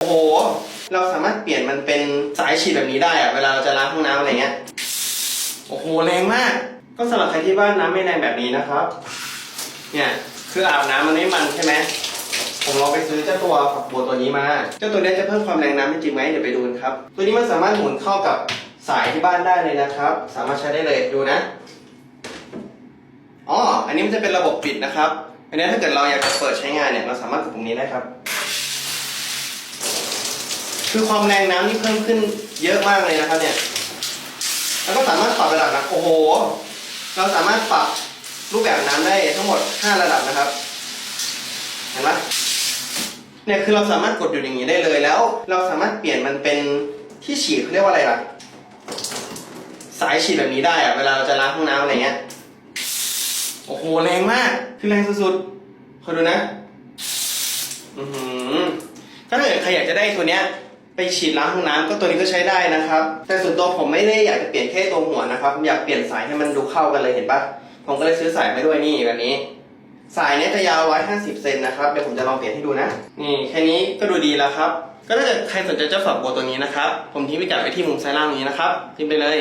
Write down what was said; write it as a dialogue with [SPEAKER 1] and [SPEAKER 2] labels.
[SPEAKER 1] โอ้โห เราสามารถเปลี่ยนมันเป็นสายฉีดแบบนี้ได้อะเวลาเราจะล้างห้องน้ำอะไรเงี้ย โอ้โห แรงมาก ก็สำหรับใครที่บ้านน้ำไม่แรงแบบนี้นะครับ เนี่ยคืออาบน้ำมันไม่มันใช่ไหมผมลองไปซื้อเจ้าตัวฝักบัวตัวนี้มา เจ้าตัวนี้จะเพิ่มความแรงน้ำให้จริงไหมเดี๋ยวไปดูกันครับ ตัวนี้มันสามารถหมุนเข้ากับสายที่บ้านได้เลยนะครับ สามารถใช้ได้เลยดูนะ อ๋อ อันนี้มันจะเป็นระบบปิดนะครับ อันนี้ถ้าเกิดเราอยากจะเปิดใช้งานเนี่ย เราสามารถกดตรงนี้ได้ครับ คือความแรงน้ำนี่เพิ่มขึ้นเยอะมากเลยนะครับเนี่ย แล้วก็สามารถปรับระดับนะโอ้โห เราสามารถปรับรูปแบบน้ำได้ทั้งหมด 5 ระดับนะครับ เห็นไหมเนี่ยคือเราสามารถกดอยู่อย่างนี้ได้เลยแล้ว เราสามารถเปลี่ยนมันเป็นที่ฉีดเขาเรียกว่าอะไรล่ะ สายฉีดแบบนี้ได้อะเวลาเราจะล้างห้องน้ำอะไรเงี้ย โอ้โหแรงมาก คือแรงสุดๆคอยดูนะ อือหือถ้าเกิดใครอยากจะได้ตัวเนี้ย ไปฉีดล้างห้องน้ำก็ตัวนี้ก็ใช้ได้นะครับ แต่ส่วนตัวผมไม่ได้อยากจะเปลี่ยนแค่ตัวหัวนะครับผมอยากเปลี่ยนสายให้มันดูเข้ากันเลยเห็นปะผมก็เลยซื้อสายมาด้วยนี่แบบนี้ สายเนี้ยจะยาว 150 เซนนะครับเดี๋ยวผมจะลองเปลี่ยนให้ดูนะ นี่แค่นี้ก็ดูดีแล้วครับ ก็ถ้าเกิดใครสนใจเจ้าฝักบัวตัวนี้นะครับ ผมทิ้งพิกัดไว้ที่มุมซ้ายล่างนี้นะครับทิ้งไปเลย